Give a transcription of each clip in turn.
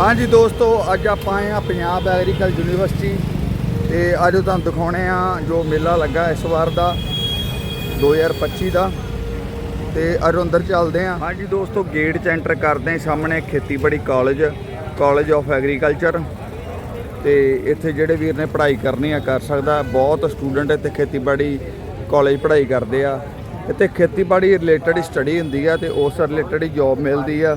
ਹਾਂਜੀ ਦੋਸਤੋ, ਅੱਜ ਆਪਾਂ ਆਏ ਆ ਪੰਜਾਬ ਐਗਰੀਕਲਚਰ ਯੂਨੀਵਰਸਿਟੀ ਤੇ ਅੱਜ ਤੁਹਾਨੂੰ ਦਿਖਾਉਣੇ ਆ ਜੋ ਮੇਲਾ ਲੱਗਾ ਇਸ ਵਾਰ ਦਾ 2025 ਦਾ। ਤੇ ਅੱਜ ਅੰਦਰ ਚੱਲਦੇ ਆ ਹਾਂਜੀ ਦੋਸਤੋ ਗੇਟ 'ਚ ਐਂਟਰ ਕਰਦੇ ਆ ਸਾਹਮਣੇ ਖੇਤੀਬਾੜੀ ਕਾਲਜ ਕਾਲਜ ਆਫ ਐਗਰੀਕਲਚਰ ਤੇ ਇੱਥੇ ਜਿਹੜੇ ਵੀਰ ਨੇ ਪੜ੍ਹਾਈ ਕਰਨੀ ਆ, ਕਰ ਸਕਦਾ। ਬਹੁਤ ਸਟੂਡੈਂਟ ਇੱਥੇ ਖੇਤੀਬਾੜੀ ਕਾਲਜ ਪੜ੍ਹਾਈ ਕਰਦੇ ਆ। ਇੱਥੇ ਖੇਤੀਬਾੜੀ ਰਿਲੇਟਡ ਸਟੱਡੀ ਹੁੰਦੀ ਆ ਤੇ ਉਸ ਰਿਲੇਟਡ ਹੀ ਜੌਬ ਮਿਲਦੀ ਆ।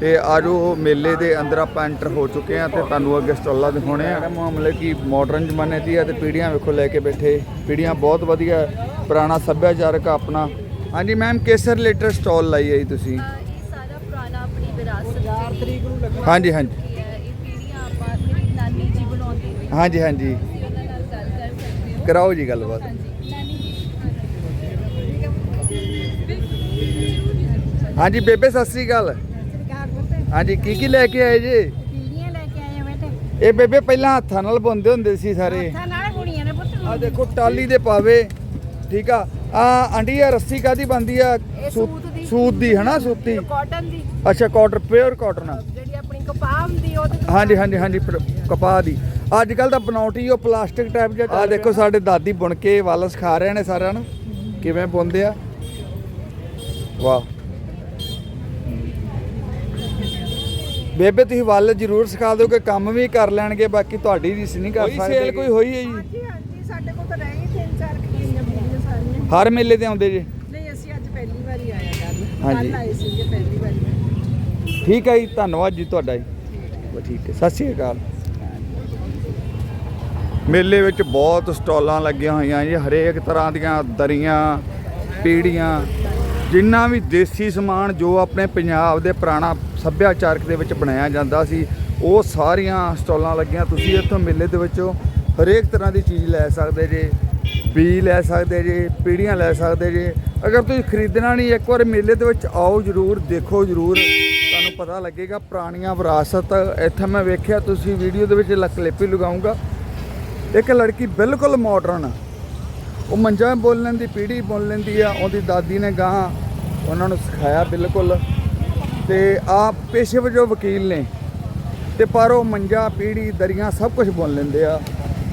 ਤੇ ਆਜੋ ਮੇਲੇ ਦੇ ਅੰਦਰ ਆਪਾਂ ਐਂਟਰ ਹੋ ਚੁੱਕੇ ਆ ਤੇ ਤੁਹਾਨੂੰ ਅੱਗੇ ਸਟਾਲਾਂ ਦਿਖਾਉਣੇ ਆ ਮਾਮਲੇ ਕੀ ਮਾਡਰਨ ਜ਼ਮਾਨੇ ਦੀ ਆ ਤੇ ਪੀੜੀਆਂ ਵੇਖੋ ਲੈ ਕੇ ਬੈਠੇ। ਪੀੜੀਆਂ ਬਹੁਤ ਵਧੀਆ ਪੁਰਾਣਾ ਸੱਭਿਆਚਾਰਕ ਆਪਣਾ। ਹਾਂਜੀ ਮੈਮ ਕਿਸ ਰਿਲੇਟਡ ਸਟਾਲ ਲਾਈ ਹੈ ਜੀ ਤੁਸੀਂ? ਅਹ ਇਹ ਸਾਰਾ ਪੁਰਾਣਾ ਆਪਣੀ ਵਿਰਾਸਤ 4 ਤਰੀਕ ਨੂੰ ਹਾਂਜੀ ਹਾਂਜੀ। ਇਹ ਪੀੜ੍ਹੀਆਂ ਆਪਾਂ ਮੇਰੀ ਨਾਨੀ ਜੀ ਬਣਾਉਂਦੇ ਹੋਏ ਹਾਂਜੀ ਹਾਂਜੀ। ਤੁਸੀਂ ਉਹਨਾਂ ਨਾਲ ਗੱਲ ਕਰ ਸਕਦੇ ਹੋ। ਕਰਾਓ ਜੀ ਗੱਲਬਾਤ। ਹਾਂਜੀ ਨਾਨੀ ਜੀ ਹਾਂਜੀ ਬੇਬੇ ਸਤਿ ਸ੍ਰੀ ਅਕਾਲ। ਹਾਂਜੀ ਕੀ ਕੀ ਲੈ ਕੇ ਆਏ ਜੀ? ਪੀੜੀਆਂ ਲੈ ਕੇ ਆਏ ਆ ਬੇਟੇ। ਇਹ ਬੇਬੇ ਪਹਿਲਾਂ ਹੱਥਾਂ ਨਾਲ ਬੁਣਦੇ ਹੁੰਦੇ ਸੀ ਸਾਰੇ। ਹੱਥਾਂ ਨਾਲ ਬੁਣੀਆਂ ਨੇ ਪੁੱਤ। ਆ ਦੇਖੋ ਟਾਲੀ ਦੇ ਪਾਵੇ ਠੀਕ ਆ? ਆ ਆਂਡੀ ਆ ਰੱਸੀ ਕਾਦੀ ਬੰਦੀ ਆ? ਇਹ ਸੂਤ ਦੀ। ਸੂਤ ਦੀ ਹਨਾ ਸੂਤੀ ਕਾਟਨ ਦੀ। ਅੱਛਾ ਕਾਟਨ ਪਿਓਰ ਕਾਟਨ ਜਿਹੜੀ ਆਪਣੀ ਕਪਾਹ ਹੁੰਦੀ ਆ, ਉਹਦੇ ਤੋਂ ਹਾਂਜੀ ਹਾਂਜੀ ਹਾਂਜੀ ਕਪਾਹ ਦੀ। ਅੱਜ ਕੱਲ ਤਾਂ ਬਣਾਉਟੀ ਉਹ ਪਲਾਸਟਿਕ ਟਾਈਪ ਜਿਹਾ ਆ ਦੇਖੋ ਸਾਡੇ ਦਾਦੀ ਬੁਣ ਕੇ ਵੱਲ ਸਿਖਾ ਰਹੇ ਨੇ ਸਾਰਿਆਂ ਨੂੰ। ਕਿਵੇਂ ਬੁਣਦੇ ਆ? ਵਾਹ। ਬੇਬੇ ਤੁਸੀਂ ਵੱਲ ਜ਼ਰੂਰ ਸਿਖਾ ਦਿਓ ਕਿ ਕੰਮ ਵੀ ਕਰ ਲੈਣਗੇ ਬਾਕੀ ਤੁਹਾਡੀ ਰੀਸ ਨਹੀਂ ਕਰ ਸਕਦੇ। ਸੇਲ ਕੋਈ ਹੋਈ ਹੈ ਜੀ? ਹਾਂਜੀ ਹਾਂਜੀ ਸਾਡੇ ਕੋਲ ਤਾਂ ਰਹਿ ਗਏ ਤਿੰਨ ਚਾਰ ਕਿੰਨੀਆਂ ਬੁਣੀਆਂ ਸਾਰੀਆਂ। ਹਰ ਮੇਲੇ ਤੇ ਆਉਂਦੇ ਜੀ? ਨਹੀਂ ਅਸੀਂ ਅੱਜ ਪਹਿਲੀ ਵਾਰੀ ਆਇਆ ਕੱਲ ਹਾਂਜੀ। ਕੱਲ ਆਏ ਸੀਗੇ ਪਹਿਲੀ ਵਾਰੀ। ਠੀਕ ਹੈ ਜੀ ਧੰਨਵਾਦ ਜੀ ਤੁਹਾਡਾ ਜੀ। ਬਸ ਠੀਕ ਹੈ ਸਤਿ ਸ਼੍ਰੀ ਅਕਾਲ। ਮੇਲੇ ਵਿੱਚ ਬਹੁਤ ਸਟਾਲਾਂ ਲੱਗੀਆਂ ਹੋਈਆਂ ਜੀ ਹਰੇਕ ਤਰ੍ਹਾਂ ਦੀਆਂ ਦਰੀਆਂ ਪੀੜੀਆਂ ਜਿੰਨਾ ਵੀ ਦੇਸੀ ਸਮਾਨ ਜੋ ਆਪਣੇ ਪੰਜਾਬ ਦੇ ਪੁਰਾਣਾ ਸੱਭਿਆਚਾਰਕ ਦੇ ਵਿੱਚ ਬਣਾਇਆ ਜਾਂਦਾ ਸੀ, ਉਹ ਸਾਰੀਆਂ ਸਟਾਲਾਂ ਲੱਗੀਆਂ। ਤੁਸੀਂ ਇੱਥੋਂ ਮੇਲੇ ਦੇ ਵਿੱਚੋਂ ਹਰੇਕ ਤਰ੍ਹਾਂ ਦੀ ਚੀਜ਼ ਲੈ ਸਕਦੇ ਜੇ ਬੀ ਲੈ ਸਕਦੇ ਜੇ, ਪੀੜੀਆਂ ਲੈ ਸਕਦੇ ਜੇ। ਅਗਰ ਤੁਸੀਂ ਖਰੀਦਣਾ ਨਹੀਂ, ਇੱਕ ਵਾਰ ਮੇਲੇ ਦੇ ਵਿੱਚ ਆਓ ਜਰੂਰ, ਦੇਖੋ ਜਰੂਰ। ਤੁਹਾਨੂੰ ਪਤਾ ਲੱਗੇਗਾ, ਪੁਰਾਣੀਆਂ ਵਿਰਾਸਤ, ਇੱਥੇ ਮੈਂ ਵੇਖਿਆ, ਤੁਸੀਂ ਵੀਡੀਓ ਦੇ ਵਿੱਚ ਲ- ਕਲਿੱਪ ਹੀ ਲਗਾਉਂਗਾ ਇੱਕ ਲੜਕੀ ਬਿਲਕੁਲ ਮਾਡਰਨ ਉਹ ਮੰਜਾ ਬੋਲ ਲੈਂਦੀ ਪੀੜੀ ਬੋਲ ਲੈਂਦੀ ਆ, ਉਹਦੀ ਦਾਦੀ ਨੇ ਗਾਂ ਉਹਨਾਂ ਨੂੰ ਸਿਖਾਇਆ ਬਿਲਕੁਲ। ਤੇ ਆਪ ਪੇਸ਼ੇ ਵਜੋਂ ਵਕੀਲ ਨੇ। ਤੇ ਪਰ ਉਹ ਮੰਜਾ, ਪੀੜੀ, ਦਰੀਆਂ ਸਭ ਕੁਝ ਬੋਲ ਲੈਂਦੇ ਆ।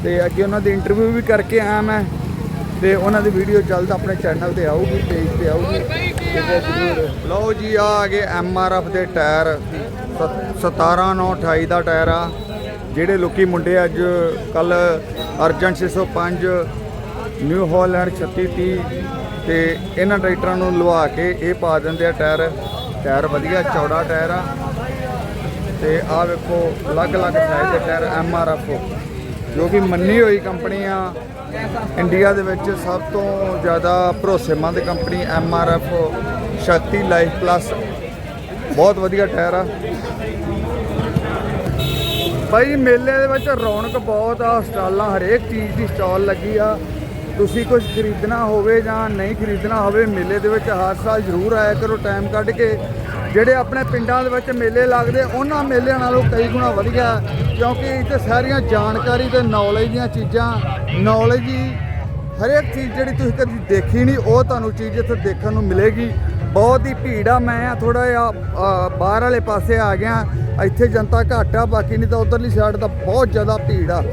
ਤੇ ਅੱਗੇ ਉਹਨਾਂ ਦੀ ਇੰਟਰਵਿਊ ਵੀ ਕਰਕੇ ਆਇਆ ਮੈਂ। ਤੇ ਉਹਨਾਂ ਦੀ ਵੀਡੀਓ ਜਲਦ ਆਪਣੇ ਚੈਨਲ ਤੇ ਆਊਗੀ ਪੇਜ ਤੇ ਆਊਗੀ। ਲਓ ਜੀ ਆ ਆ ਗਏ ਐਮ ਆਰ ਐਫ ਦੇ ਟਾਇਰ। 17928 ਦਾ ਟਾਇਰ ਆ। ਜਿਹੜੇ ਲੋਕੀ ਮੁੰਡੇ ਅੱਜ ਕੱਲ ਅਰਜਨ 605 ਨਿਊ ਹਾਲੈਂਡ 3630 ਤੇ ਇਹਨਾਂ ਟਰੈਕਟਰਾਂ ਨੂੰ ਲਵਾ ਕੇ ਇਹ ਪਾ ਦਿੰਦੇ ਆ ਟਾਇਰ। ਟਾਇਰ ਵਧੀਆ, ਚੌੜਾ ਟਾਇਰ ਆ। ਤੇ ਆ ਵੇਖੋ, ਅਲੱਗ-ਅਲੱਗ ਸਾਈਜ਼ ਦੇ ਟਾਇਰ ਐਮ ਆਰ ਐਫ ਜੋ ਕਿ ਮੰਨੀ ਹੋਈ ਕੰਪਨੀ ਆ। ਇੰਡੀਆ ਦੇ ਵਿੱਚ ਸਭ ਤੋਂ ਜ਼ਿਆਦਾ ਭਰੋਸੇਮੰਦ company M R F Shakti life plus. ਬਹੁਤ ਵਧੀਆ ਟਾਇਰ ਆ। ਭਾਈ ਮੇਲੇ ਦੇ ਵਿੱਚ ਰੌਣਕ ਬਹੁਤ ਆ, ਸਟਾਲਾਂ ਹਰੇਕ ਚੀਜ਼ ਦੀ ਸਟਾਲ ਲੱਗੀ ਆ। ਤੁਸੀਂ ਕੁਝ ਖਰੀਦਣਾ ਹੋਵੇ ਜਾਂ ਨਹੀਂ ਖਰੀਦਣਾ ਹੋਵੇ, ਮੇਲੇ ਦੇ ਵਿੱਚ ਹਰ ਸਾਲ ਜ਼ਰੂਰ ਆਇਆ ਕਰੋ ਟਾਈਮ ਕੱਢ ਕੇ। ਜਿਹੜੇ ਆਪਣੇ ਪਿੰਡਾਂ ਦੇ ਵਿੱਚ ਮੇਲੇ ਲੱਗਦੇ, ਉਹਨਾਂ ਮੇਲਿਆਂ ਨਾਲੋਂ ਕਈ ਗੁਣਾ ਵਧੀਆ, ਕਿਉਂਕਿ ਇੱਥੇ ਸਾਰੀਆਂ ਜਾਣਕਾਰੀ ਤੇ ਨੌਲੇਜ ਦੀਆਂ ਚੀਜ਼ਾਂ ਨੌਲੇਜ ਹੀ ਹਰੇਕ ਚੀਜ਼ ਜਿਹੜੀ ਤੁਸੀਂ ਕਦੀ ਦੇਖੀ ਨਹੀਂ, ਉਹ ਤੁਹਾਨੂੰ ਚੀਜ਼ ਇੱਥੇ ਦੇਖਣ ਨੂੰ ਮਿਲੇਗੀ। ਬਹੁਤ ਹੀ ਭੀੜ ਆ, ਮੈਂ ਆ ਥੋੜਾ ਜਿਹਾ ਬਾਹਰ ਵਾਲੇ ਪਾਸੇ ਆ ਗਿਆ। ਇੱਥੇ ਜਨਤਾ ਘੱਟ ਆ, ਬਾਕੀ ਨਹੀਂ ਤਾਂ ਉਧਰਲੀ ਸਾਈਡ ਤਾਂ ਬਹੁਤ ਜ਼ਿਆਦਾ ਭੀੜ ਆ।